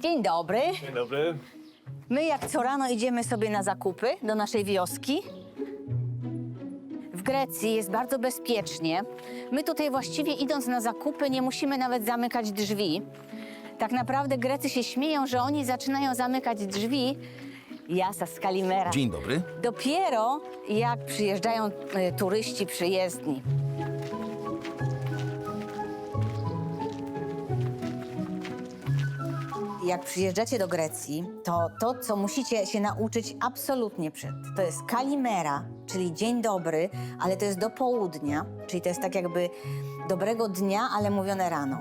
Dzień dobry. Dzień dobry. My jak co rano idziemy sobie na zakupy do naszej wioski. W Grecji jest bardzo bezpiecznie. My tutaj właściwie idąc na zakupy nie musimy nawet zamykać drzwi. Tak naprawdę Grecy się śmieją, że oni zaczynają zamykać drzwi. Jasa z Kalimera. Dzień dobry. Dopiero jak przyjeżdżają e, turyści przyjezdni. Jak przyjeżdżacie do Grecji, to to, co musicie się nauczyć absolutnie przed, to jest kalimera, czyli dzień dobry, ale to jest do południa, czyli to jest tak jakby dobrego dnia, ale mówione rano.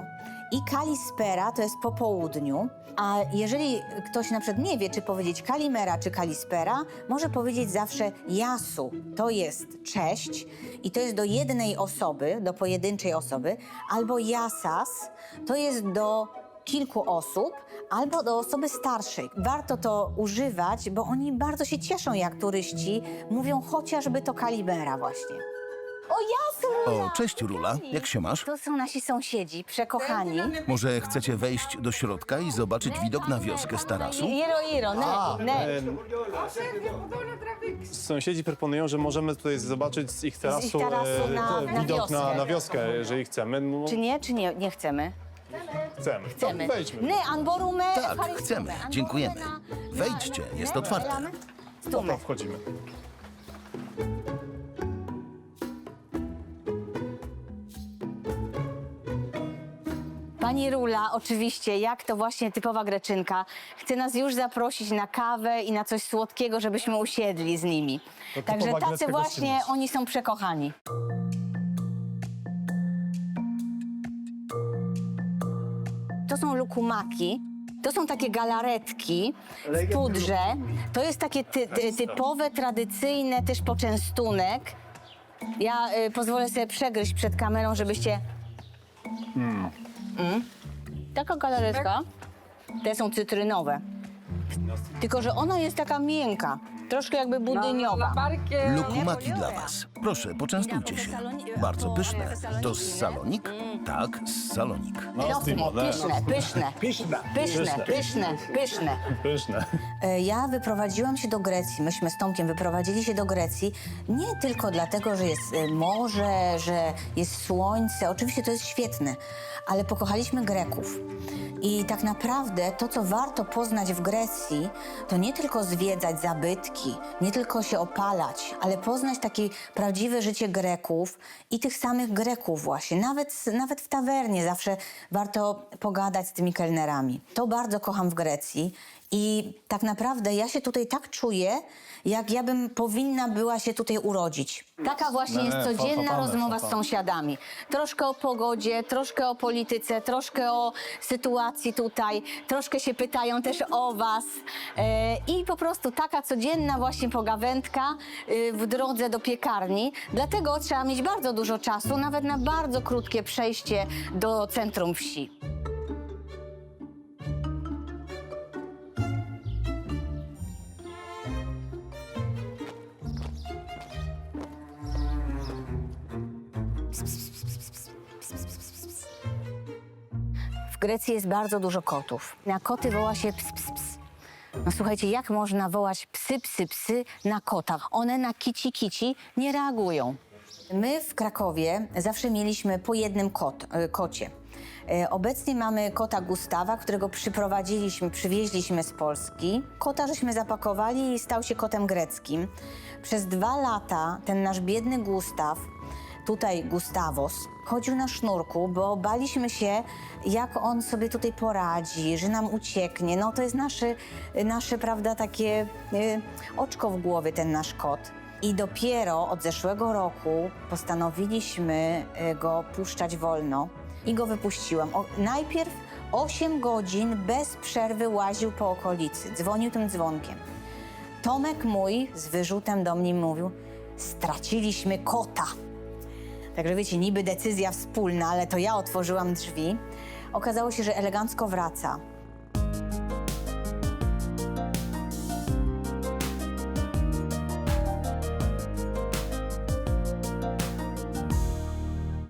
I kalispera to jest po południu, a jeżeli ktoś na przykład nie wie, czy powiedzieć kalimera, czy kalispera, może powiedzieć zawsze jasu. To jest cześć i to jest do jednej osoby, do pojedynczej osoby, albo jasas, to jest do kilku osób albo do osoby starszej. Warto to używać, bo oni bardzo się cieszą, jak turyści mówią chociażby to kalimera właśnie. O jasu! O, cześć Rula, jak się masz? To są nasi sąsiedzi, przekochani. Może chcecie wejść do środka i zobaczyć widok na wioskę z tarasu? Iro, iro, ne, ne. Sąsiedzi proponują, że możemy tutaj zobaczyć z ich tarasu, tarasu e, na- na widok na, wioskę. na wioskę, jeżeli chcemy. No, Czy nie, czy nie, nie chcemy? Chcemy. Chcemy. To wejdźmy. Ne, anborume, Tak, chcemy. Anborume Dziękujemy. na- Wejdźcie, jest otwarte. Dobra, Stumy. wchodzimy. Pani Rula, oczywiście, jak to właśnie typowa Greczynka, chce nas już zaprosić na kawę i na coś słodkiego, żebyśmy usiedli z nimi. To Także tacy grecka właśnie, gościnność. oni są przekochani. To są lukumaki. To są takie galaretki w pudrze. To jest takie ty, ty, typowe, tradycyjne też poczęstunek. Ja y, pozwolę sobie przegryźć przed kamerą, żebyście Mm. Taka galaretka, te są cytrynowe. Tylko, że ona jest taka miękka, troszkę jakby budyniowa. Lukumaki dla was. Proszę, poczęstujcie się. Bardzo pyszne. To z salonik? Tak, z salonik. No, pyszne, pyszne, pyszne, pyszne, pyszne, pyszne. Pyszne. E, Ja wyprowadziłam się do Grecji, myśmy z Tomkiem wyprowadzili się do Grecji nie tylko dlatego, że jest e, morze, że jest słońce, oczywiście to jest świetne, ale pokochaliśmy Greków. I tak naprawdę to, co warto poznać w Grecji, to nie tylko zwiedzać zabytki, nie tylko się opalać, ale poznać takie prawdziwe życie Greków i tych samych Greków właśnie. Nawet, nawet w tawernie zawsze warto pogadać z tymi kelnerami. To bardzo kocham w Grecji i tak naprawdę ja się tutaj tak czuję, jak ja bym powinna była się tutaj urodzić. Taka właśnie Nie, jest codzienna fafapane, rozmowa z sąsiadami. Troszkę o pogodzie, troszkę o polityce, troszkę o sytuacji tutaj, troszkę się pytają też o was. E, I po prostu taka codzienna właśnie pogawędka y, w drodze do piekarni. Dlatego trzeba mieć bardzo dużo czasu, nawet na bardzo krótkie przejście do centrum wsi. W Grecji jest bardzo dużo kotów. Na koty woła się ps, ps, ps. No słuchajcie, jak można wołać psy, psy, psy na kotach? One na kici, kici nie reagują. My w Krakowie zawsze mieliśmy po jednym kot, e, kocie. E, Obecnie mamy kota Gustawa, którego przyprowadziliśmy, przywieźliśmy z Polski. Kota żeśmy zapakowali i stał się kotem greckim. Przez dwa lata ten nasz biedny Gustaw tutaj Gustawos, chodził na sznurku, bo baliśmy się, jak on sobie tutaj poradzi, że nam ucieknie. No to jest nasze, nasze prawda, takie y, oczko w głowie, ten nasz kot. I dopiero od zeszłego roku postanowiliśmy y, go puszczać wolno i go wypuściłam. O, najpierw 8 godzin bez przerwy łaził po okolicy, dzwonił tym dzwonkiem. Tomek mój z wyrzutem do mnie mówił, straciliśmy kota. Także wiecie, niby decyzja wspólna, ale to ja otworzyłam drzwi. Okazało się, że elegancko wraca.